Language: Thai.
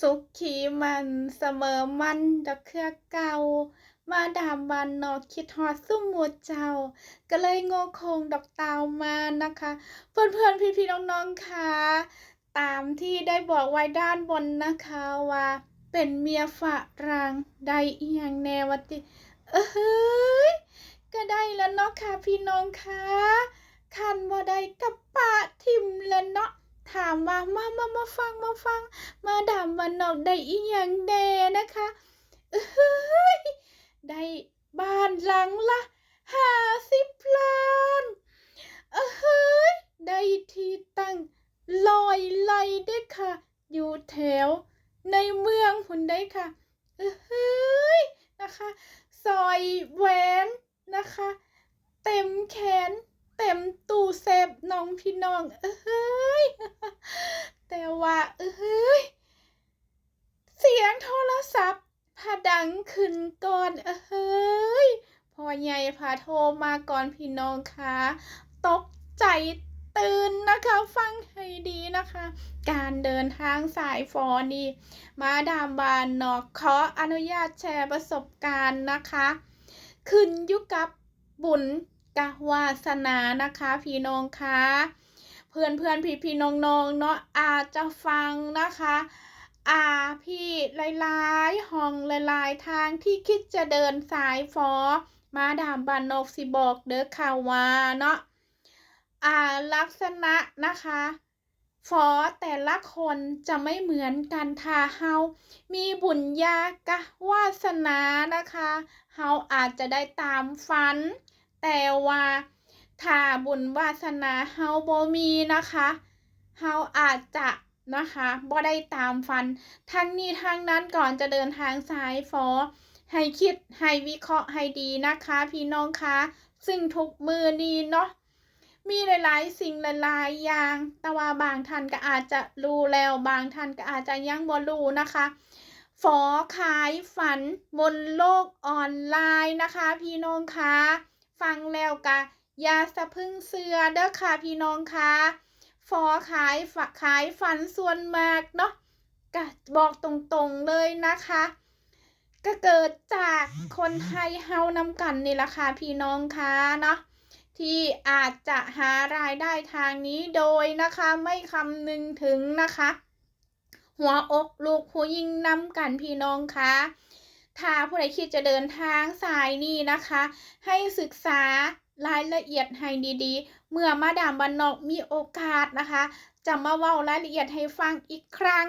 สุขขีมันเสมอมันดอกเครือเก่า มาดามบานนอกคิดฮอดซุ่มหมูเจ้า ก็เลยโง่คงดอกเตาวมานะคะ เพื่อนๆพี่ๆน้องๆค่ะตามที่ได้บอกไว้ด้านบนนะคะว่า เป็นเมียฝรั่งได้อีหยังแนวติเอ้ยก็ได้แล้วเนาะค่ะพี่น้องค่ะคันบ่ได้กับปะทิมแล้วเนาะ ถามว่ามามามาฟังมาฟัง มาดามวันนอกได้อีหยังแดนะคะเอ้ยได้บ้านหลังละห้าสิบล้านเอ้ยได้ที่ตั้งลอยไล่ด้วยค่ะ อยู่แถว ในเมืองหุ่นได้ค่ะเอ้ยนะคะซอยแหวนนะคะ เต็มแขน เต็มตู้เซฟน้องพี่น้อง เอ้ย แต่ว่าเอ้ยเสียงโทรศัพท์พาดังขึ้นก่อนเอ้ยพ่อใหญ่พาโทรมาก่อนพี่น้องคะตกใจตื่นนะคะฟังให้ดีนะคะ การเดินทางสายฟอนี่มาดามบานนอกขออนุญาตแชร์ประสบการณ์นะคะ ขึ้นยู่กับบุญกะวาสนานะคะ พี่น้องคะ เพื่อนเพื่อนพี่พี่น้องน้องเนาะอาจจะฟังนะคะอาพี่หลายๆห้องหลายๆทางที่คิดจะเดินสายฟอ มาดามบานนอกสิบอกเด้อค่ะว่าเนาะอ่าลักษณะนะคะฟอแต่ละคนจะไม่เหมือนกันถ้าเฮา มีบุญญากะวาสนานะคะ เฮาอาจจะได้ตามฝัน แต่ว่า ถ้าบุญวาสนาเฮาบ่มีนะคะเฮาอาจจะนะคะบ่ได้ตามฝัน ทั้งนี้ทั้งนั้นก่อนจะเดินทางสายฟอ ให้คิดให้วิเคราะห์ให้ดีนะคะ พี่น้องคะซึ่งทุกมือนี้เนาะมีหลายๆสิ่งหลายๆอย่าง แต่ว่าบางท่านก็อาจจะรู้แล้วบางท่านก็อาจจะยังบ่รู้นะคะ ฝอขายฝันบนโลกออนไลน์นะคะ พี่น้องคะ ฟังแล้วกะ ยาสะพึ่งเสือเด้อค่ะพี่น้องคะฝอขายฝขายฝันส่วนมากเนาะก็บอกตรงๆเลยนะคะ ก็เกิดจากคนไทยเฮานำกันนี่แหละค่ะพี่น้องคะเนาะที่อาจจะหารายได้ทางนี้โดยนะคะไม่คำนึงถึงนะคะ หัวอกลูกผู้ยิ่งนำกันพี่น้องคะถ้าผู้ใดคิดจะเดินทางสายนี้นะคะ ให้ศึกษารายละเอียดให้ดีๆ เมื่อมาดามบันนอกมีโอกาสนะคะ จะมาเว้ารายละเอียดให้ฟังอีกครั้ง